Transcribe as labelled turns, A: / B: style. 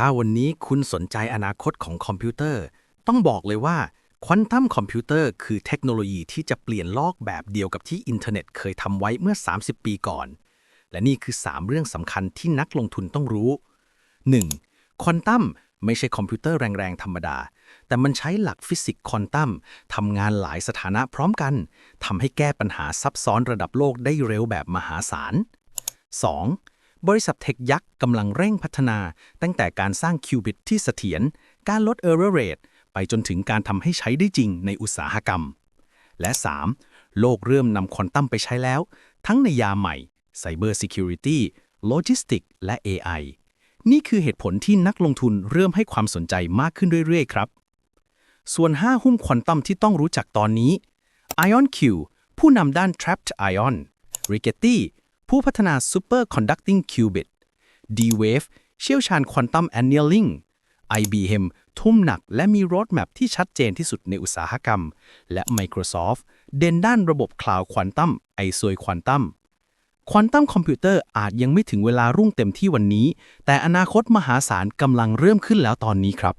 A: ถ้าวันนี้คุณสนใจอนาคตของคอมพิวเตอร์ ต้องบอกเลยว่าควอนตัมคอมพิวเตอร์คือเทคโนโลยีที่จะเปลี่ยนโลกแบบเดียวกับที่อินเทอร์เน็ตเคยทำไว้เมื่อ 30 ปีก่อน และนี่คือ 3 เรื่องสำคัญที่นักลงทุนต้องรู้ 1. ควอนตัมไม่ใช่คอมพิวเตอร์แรง ๆ ธรรมดา แต่มันใช้หลักฟิสิกส์ควอนตัมทำงานหลายสถานะพร้อมกันทำให้แก้ปัญหาซับซ้อนระดับโลกได้เร็วแบบมหาศาล 2. บริษัทเทคยักษ์กำลังเร่งพัฒนา ตั้งแต่การสร้างคิวบิตที่เสถียร การลด error rate ไปจนถึงการทำให้ใช้ได้จริงในอุตสาหกรรม และ 3. โลกเริ่มนำควอนตัมไปใช้แล้ว ทั้งในยาใหม่ Cyber Security Logistics และ AI นี่คือเหตุผลที่นักลงทุนเริ่มให้ความสนใจมากขึ้นเรื่อยๆ ครับ ส่วน 5 หุ้นควอนตัมที่ต้องรู้จักตอนนี้ IonQ ผู้นำด้าน Trapped Ion Rigetti ผู้พัฒนา Super Conducting Qubit D-Wave เชี่ยวชาญควอนตัม Annealing IBM ทุ่มหนักและมี roadmap ที่ชัดเจนที่สุดในอุตสาหกรรม และ Microsoft เด่นด้านระบบคลาวด์ควอนตัมไอซวยควอนตัมควอนตัมคอมพิวเตอร์อาจยังไม่ถึงเวลารุ่งเต็มที่วันนี้ แต่อนาคตมหาศาลกำลังเริ่มขึ้นแล้วตอนนี้ครับ